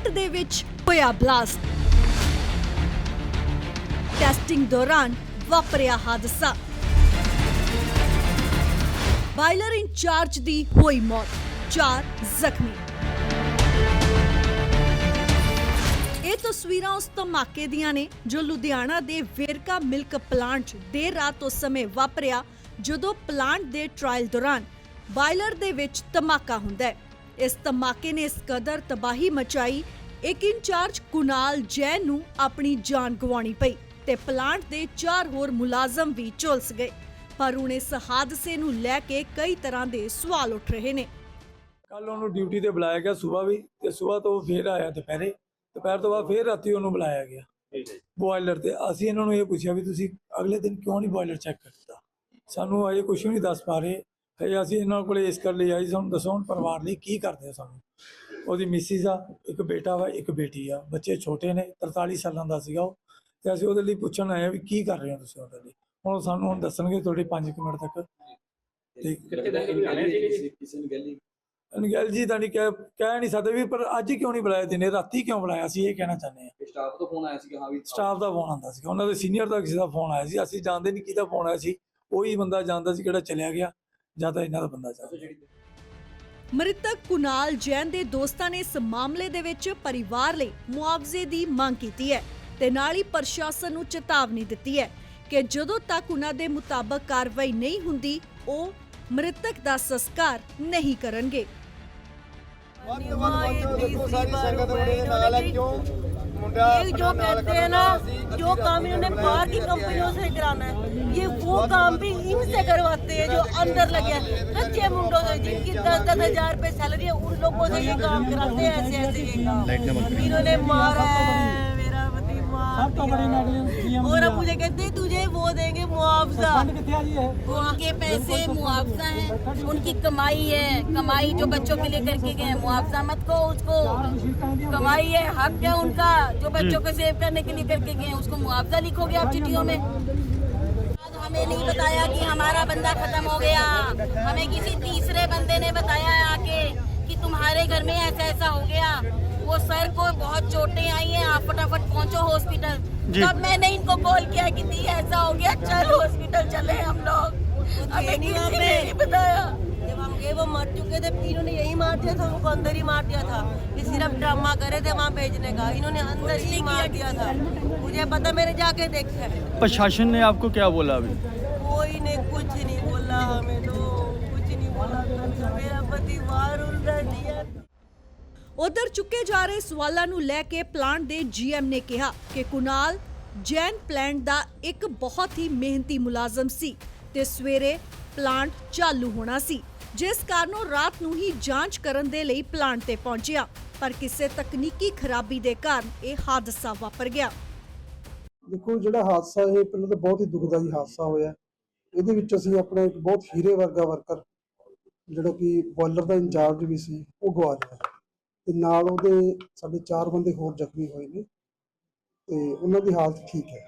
Plant ਦੇ ਵਿੱਚ ਹੋਇਆ ਬਲਾਸਟ ਟੈਸਟਿੰਗ ਦੌਰਾਨ ਵਾਪਰਿਆ ਹਾਦਸਾ। ਬਾਇਲਰ ਇੰਚਾਰਜ ਦੀ ਹੋਈ ਮੌਤ, ਚਾਰ ਜ਼ਖਮੀ। ਇਹ ਤਸਵੀਰਾਂ ਉਸ ਧਮਾਕੇ ਦੀਆਂ ਨੇ ਜੋ ਲੁਧਿਆਣਾ ਦੇ ਵੇਰਕਾ ਮਿਲਕ ਪਲਾਂਟ 'ਚ ਦੇਰ ਰਾਤ ਉਸ ਸਮੇਂ ਵਾਪਰਿਆ ਜਦੋਂ ਪਲਾਂਟ ਦੇ ਟ੍ਰਾਇਲ ਦੌਰਾਨ ਬਾਇਲਰ ਦੇ ਵਿੱਚ ਧਮਾਕਾ ਹੁੰਦਾ ਹੈ। ਇਸ ਧਮਾਕੇ ਨੇ ਇਸ ਕਦਰ ਤਬਾਹੀ ਮਚਾਈ। ਇੱਕ ਇੰਚਾਰਜ ਕੁਨਾਲ ਜੈਨ ਨੂੰ ਆਪਣੀ ਜਾਨ ਗਵਾਉਣੀ ਪਈ ਤੇ ਪਲਾਂਟ ਦੇ ਚਾਰ ਹੋਰ ਮੁਲਾਜ਼ਮ ਵੀ ਝੁਲਸ ਗਏ। ਪਰ ਹੁਣ ਇਸ ਹਾਦਸੇ ਨੂੰ ਲੈ ਕੇ ਕਈ ਤਰ੍ਹਾਂ ਦੇ ਸਵਾਲ ਉੱਠ ਰਹੇ ਨੇ। ਕੱਲ ਉਹਨੂੰ ਡਿਊਟੀ ਤੇ ਬੁਲਾਇਆ ਗਿਆ ਸਵੇਰ ਵੀ ਤੇ ਸਵੇਰ ਤੋਂ ਫੇਰ ਆਇਆ ਦੁਪਹਿਰੇ। ਦੁਪਹਿਰ ਤੋਂ ਬਾਅਦ ਫੇਰ ਰਾਤੀ ਉਹਨੂੰ ਬੁਲਾਇਆ ਗਿਆ। ਬੋਇਲਰ ਤੇ ਅਸੀਂ ਇਹਨਾਂ ਨੂੰ ਇਹ ਪੁੱਛਿਆ ਵੀ ਤੁਸੀਂ ਅਗਲੇ ਦਿਨ ਕਿਉਂ ਨਹੀਂ ਬੋਇਲਰ ਚੈੱਕ ਕੀਤਾ ਸਾਨੂੰ ਅਜੇ ਕੁਝ ਵੀ ਨਹੀਂ ਦੱਸ ਪਾ ਰਹੇ। ਹਜੇ ਅਸੀਂ ਇਹਨਾਂ ਕੋਲੇ ਇਸ ਕਰ ਲਈ ਆਈ ਸਾਨੂੰ ਦੱਸੋ ਹੁਣ ਪਰਿਵਾਰ ਲਈ ਕੀ ਕਰਦੇ ਆ ਸਾਨੂੰ? ਉਹਦੀ ਮਿਸਿਸ ਆ ਇੱਕ ਬੇਟਾ ਵਾ ਇੱਕ ਬੇਟੀ ਆ ਬੱਚੇ ਛੋਟੇ ਨੇ 43 ਸਾਲਾਂ ਦਾ ਸੀਗਾ ਉਹ ਤੇ ਅਸੀਂ ਉਹਦੇ ਲਈ ਪੁੱਛਣ ਆਏ ਆ ਵੀ ਕੀ ਕਰ ਰਹੇ ਹੋ ਤੁਸੀਂ ਉਹਦੇ ਲਈ? ਹੁਣ ਸਾਨੂੰ ਹੁਣ ਦੱਸਣਗੇ ਤੁਹਾਡੇ 5 ਮਿੰਟ ਤੱਕ। ਤੇ ਅਨਗਲ ਜੀ? ਤਾਂ ਨਹੀਂ ਕਹਿ ਕਹਿ ਨਹੀਂ ਸਕਦੇ ਵੀ ਪਰ ਅੱਜ ਕਿਉਂ ਨਹੀਂ ਬੁਲਾਇਆ ਦਿਨੇ? ਰਾਤੀ ਕਿਉਂ ਬੁਲਾਇਆ ਸੀ? ਇਹ ਕਹਿਣਾ ਚਾਹੁੰਦੇ ਆ। ਸਟਾਫ ਤੋਂ ਫੋਨ ਆਇਆ ਸੀ ਕਿ ਹਾਂ ਵੀ ਸਟਾਫ ਦਾ ਫੋਨ ਆਉਂਦਾ ਸੀ ਉਹਨਾਂ ਦੇ ਸੀਨੀਅਰ ਦਾ ਕਿਸੇ ਦਾ ਫੋਨ ਆਇਆ ਸੀ। ਅਸੀਂ ਜਾਣਦੇ ਨਹੀਂ ਕਿਹਦਾ ਫੋਨ ਆਇਆ ਸੀ। ਉਹੀ ਬੰਦਾ ਜਾਣਦਾ ਸੀ ਕਿਹੜਾ ਚਲਿਆ ਗਿਆ। ਜਾਂ ਇਹਨਾਂ ਦਾ ਬੰਦਾ ਚਾਹੀਦਾ ਮ੍ਰਿਤਕ ਕੁਨਾਲ ਜੈਨ ਦੇ ਦੋਸਤਾਂ ਨੇ ਇਸ ਮਾਮਲੇ ਦੇ ਵਿੱਚ ਪਰਿਵਾਰ ਲਈ ਮੁਆਵਜ਼ੇ ਦੀ ਮੰਗ ਕੀਤੀ ਹੈ ਤੇ ਨਾਲ ਹੀ ਪ੍ਰਸ਼ਾਸਨ ਨੂੰ ਚੇਤਾਵਨੀ ਦਿੱਤੀ ਹੈ ਕਿ ਜਦੋਂ ਤੱਕ ਉਹਨਾਂ ਦੇ ਮੁਤਾਬਕ ਕਾਰਵਾਈ ਨਹੀਂ ਹੁੰਦੀ ਉਹ ਮ੍ਰਿਤਕ ਦਾ ਸੰਸਕਾਰ ਨਹੀਂ ਕਰਨਗੇ ਵੱਧ ਤੋਂ ਦੇਖੋ ਸਾਡੀ ਸੰਗਤ ਦੇ ਨਾਲ ਹੈ ਕਿਉਂ ये जो कहते हैं ना जो काम इन्होंने बाहर की कंपनियों से कराना है। ये वो काम भी इनसे करवाते हैं जो अंदर लगे हैं कच्चे मुंडों से जिनकी दस दस हज़ार रुपए सैलरी है उन लोगों से ये काम कराते हैं ऐसे ऐसे ये काम। इन्होंने मारा है। मेरा पति मार और अब मुझे कहते हैं तुझे वो देंगे मुआवजा। उनके पैसे मुआवजा है। उनकी कमाई है। कमाई जो बच्चों के लिए करके गए मुआवजा मत को उसको। कमाई है हक है उनका जो बच्चों को सेव करने के लिए करके गए उसको मुआवजा लिखोगे आप चिट्ठियों में? आज हमें नहीं बताया कि हमारा बंदा खत्म हो गया। हमें किसी तीसरे बंदे ने बताया आके कि तुम्हारे घर में ऐसा ऐसा हो गया। सर को बहुत चोटें आई हैं आप फटाफट पहुंचो हॉस्पिटल। तब मैंने इनको कॉल किया कि दी ऐसा हो गया चल हॉस्पिटल चले हम लोग। हमें किसी ने नहीं बताया। जब हम गए वो मर चुके थे इन्होंने यही मार दिया था उनको अंदर ही मार दिया था। ये सिर्फ़ ड्रामा करे थे वहाँ भेजने का। इन्होंने अंदर ही मार दिया था। मुझे पता मैंने जाके देखा है। प्रशासन ने आपको क्या बोला अभी? कोई ने कुछ नहीं बोला हमें तो। कुछ नहीं बोला। मेरा पति बाहर उल्टा दिया। ਉਧਰ ਚੁੱਕੇ ਜਾ ਰਹੇ ਸਵਾਲਾਂ ਨੂੰ ਲੈ ਕੇ ਪਲਾਂਟ ਦੇ ਜੀਐਮ ਨੇ ਕਿਹਾ ਕਿ ਕੁਨਾਲ ਜੈਨ ਪਲਾਂਟ ਦਾ ਇੱਕ ਬਹੁਤ ਹੀ ਮਿਹਨਤੀ ਮੁਲਾਜ਼ਮ ਸੀ ਤੇ ਸਵੇਰੇ ਪਲਾਂਟ ਚਾਲੂ ਹੋਣਾ ਸੀ, ਜਿਸ ਕਾਰਨ ਉਹ ਰਾਤ ਨੂੰ ਹੀ ਜਾਂਚ ਕਰਨ ਦੇ ਲਈ ਪਲਾਂਟ ਤੇ ਪਹੁੰਚਿਆ, ਪਰ ਕਿਸੇ ਤਕਨੀਕੀ ਖਰਾਬੀ ਦੇ ਕਾਰਨ ਇਹ ਹਾਦਸਾ ਵਾਪਰ ਗਿਆ। ਦੇਖੋ, ਜਿਹੜਾ ਹਾਦਸਾ ਇਹ ਪਹਿਲਾਂ ਤਾਂ ਬਹੁਤ ਹੀ ਦੁਖਦਾਈ ਹਾਦਸਾ ਹੋਇਆ। ਇਹਦੇ ਵਿੱਚ ਅਸੀਂ ਆਪਣਾ ਇੱਕ ਬਹੁਤ ਹੀਰੇ ਵਰਗਾ ਵਰਕਰ, ਜਿਹੜਾ ਕਿ ਬੋਇਲਰ ਦਾ ਇੰਚਾਰਜ ਵੀ ਸੀ, ਉਹ ਗਵਾ ਲਿਆ ਤੇ ਨਾਲ ਉਹਦੇ ਸਾਡੇ ਚਾਰ ਬੰਦੇ ਹੋਰ ਜ਼ਖਮੀ ਹੋਏ ਨੇ ਤੇ ਉਹਨਾਂ ਦੀ ਹਾਲਤ ਠੀਕ ਹੈ।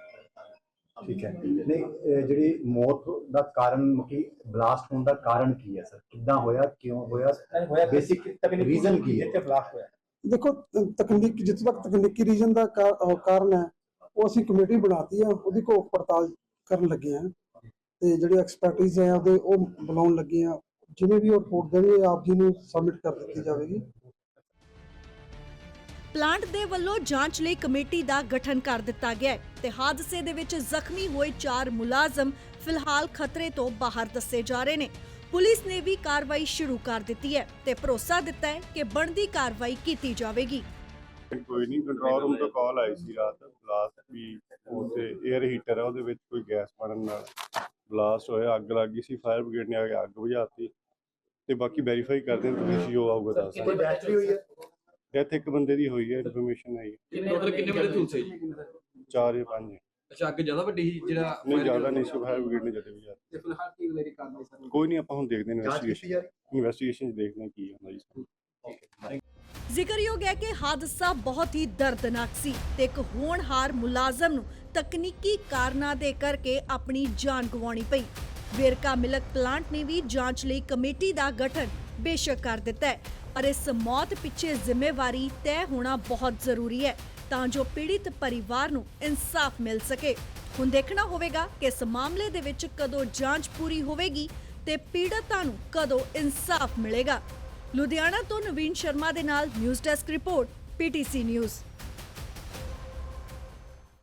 ਠੀਕ ਹੈ। ਨਹੀਂ ਇਹ ਜਿਹੜੀ ਮੌਤ ਦਾ ਕਾਰਨ ਕੀ ਬਲਾਸਟ ਹੋਣ ਦਾ ਕਾਰਨ ਕੀ ਹੈ ਸਰ? ਕਿੱਦਾਂ ਹੋਇਆ ਕਿਉਂ ਹੋਇਆ? ਬੇਸਿਕ ਰੀਜ਼ਨ ਕੀ? ਹੈ? ਬਲਾਸਟ ਹੋਇਆ। ਦੇਖੋ ਤ- ਤਕਨੀਕ ਜਿੱਥੇ ਤੱਕ ਤਕਨੀਕੀ ਰੀਜਨ ਦਾ ਕਾ- ਕਾਰਨ ਹੈ ਉਹ ਅਸੀਂ ਕਮੇਟੀ ਬਣਾਤੀ ਆ ਉਹਦੀ ਘੋਖ ਪੜਤਾਲ ਕਰਨ ਲੱਗੇ ਆ। ਤੇ ਜਿਹੜੇ ਐਕਸਪਰਟਿਜ਼ ਹੈ ਉਹਦੇ ਉਹ ਬੁਲਾਉਣ ਲੱਗੇ ਆ। ਜਿਵੇਂ ਵੀ ਉਹ ਰਿਪੋਰਟ ਦੇਣਗੇ ਆਪ ਜੀ ਨੂੰ ਸਬਮਿਟ ਕਰ ਦਿੱਤੀ ਜਾਵੇਗੀ। ਪਲਾਂਟ ਦੇ ਵੱਲੋਂ ਜਾਂਚ ਲਈ ਕਮੇਟੀ ਦਾ ਗਠਨ ਕਰ ਦਿੱਤਾ ਗਿਆ ਹੈ ਤੇ ਹਾਦਸੇ ਦੇ ਵਿੱਚ ਜ਼ਖਮੀ ਹੋਏ ਚਾਰ ਮੁਲਾਜ਼ਮ ਫਿਲਹਾਲ ਖਤਰੇ ਤੋਂ ਬਾਹਰ ਦੱਸੇ ਜਾ ਰਹੇ ਨੇ। ਪੁਲਿਸ ਨੇ ਵੀ ਕਾਰਵਾਈ ਸ਼ੁਰੂ ਕਰ ਦਿੱਤੀ ਹੈ ਤੇ ਭਰੋਸਾ ਦਿੱਤਾ ਹੈ ਕਿ ਬਣਦੀ ਕਾਰਵਾਈ ਕੀਤੀ ਜਾਵੇਗੀ। ਕੋਈ ਨਹੀਂ ਕੰਟਰੋਲ ਰੂਮ ਤੋਂ ਕਾਲ ਆਈ ਸੀ ਰਾਤ। ਬਲਾਸਟ ਵੀ ਉੱਥੇ 에ਅਰ ਹੀਟਰ ਹੈ ਉਹਦੇ ਵਿੱਚ ਕੋਈ ਗੈਸ ਬਣਨ ਨਾਲ ਬਲਾਸਟ ਹੋਇਆ ਅੱਗ ਲੱਗ ਗਈ ਸੀ ਫਾਇਰ ਬ੍ਰਿਗੇਡ ਨੇ ਆ ਕੇ ਅੱਗ ਬੁਝਾਤੀ ਤੇ ਬਾਕੀ ਵੈਰੀਫਾਈ ਕਰਦੇ ਹਾਂ ਤੁਸੀਂ ਜੋ ਆਊਗਾ ਦੱਸ। ਕੋਈ ਵੀ ਹੋਈ ਹੈ? ਡੈਥ ਇੱਕ ਬੰਦੇ ਦੀ ਹੋਈ ਹੈ ਇਨਫੋਰਮੇਸ਼ਨ ਆਈ ਹੈ। ਟੋਟਲ ਕਿੰਨੇ ਬੰਦੇ ਝੁਲਸੇ ਜੀ ਚਾਰ ਜਾਂ ਪੰਜ। ਅੱਛਾ ਅੱਗੇ ਜ਼ਿਆਦਾ ਵੱਡੀ ਸੀ ਜਿਹੜਾ ਨਹੀਂ ਜ਼ਿਆਦਾ ਨਹੀਂ ਸੀ ਫਾਇਰ ਬ੍ਰਿਗੇਡ ਨੇ ਜਦੇ ਬੁਝਾਤੀ ਤੇ ਫਿਲਹਾਲ ਕੀ ਮੇਰੀ ਕਾਰਵਾਈ ਸਰ। ਕੋਈ ਨਹੀਂ ਆਪਾਂ ਹੁਣ ਦੇਖਦੇ ਹਾਂ ਜਾਂਚ ਕੀਤੀ ਇਨਵੈਸਟੀਗੇਸ਼ਨ ਜਾ ਰਹੀ? ਇਨਵੈਸਟੀਗੇਸ਼ਨ ਦੇਖਦੇ ਹਾਂ ਕੀ ਹੁੰਦਾ ਜੀ। ਜ਼ਿਕਰਯੋਗ ਹੈ ਕਿ ਹਾਦਸਾ ਬਹੁਤ ਹੀ ਦਰਦਨਾਕ ਸੀ ਤੇ ਇੱਕ ਹੋਣਹਾਰ ਮੁਲਾਜ਼ਮ ਨੂੰ ਤਕਨੀਕੀ ਕਾਰਨਾਂ ਦੇ ਕਰਕੇ ਆਪਣੀ ਜਾਨ ਗਵਾਉਣੀ ਪਈ। ਵੇਰਕਾ ਮਿਲਕ ਪਲਾਂਟ ਨੇ ਵੀ ਜਾਂਚ ਲਈ ਕਮੇਟੀ ਦਾ ਗਠਨ ਬੇਸ਼ੱਕ ਕਰ ਦਿੱਤਾ ਹੈ। ਪਰ ਇਸ ਮੌਤ ਪਿੱਛੇ ਜ਼ਿੰਮੇਵਾਰੀ ਤੈਅ ਹੋਣਾ ਬਹੁਤ ਜ਼ਰੂਰੀ ਹੈ ਤਾਂ ਜੋ ਪੀੜਿਤ ਪਰਿਵਾਰ ਨੂੰ ਇਨਸਾਫ ਮਿਲ ਸਕੇ। ਹੁਣ ਦੇਖਣਾ ਹੋਵੇਗਾ ਕਿ ਇਸ ਮਾਮਲੇ ਦੇ ਵਿੱਚ ਕਦੋਂ ਜਾਂਚ ਪੂਰੀ ਹੋਵੇਗੀ ਤੇ ਪੀੜਤਾਂ ਨੂੰ ਕਦੋਂ ਇਨਸਾਫ ਮਿਲੇਗਾ। ਲੁਧਿਆਣਾ ਤੋਂ ਨਵੀਨ ਸ਼ਰਮਾ ਦੇ ਨਾਲ news desk report, PTC news.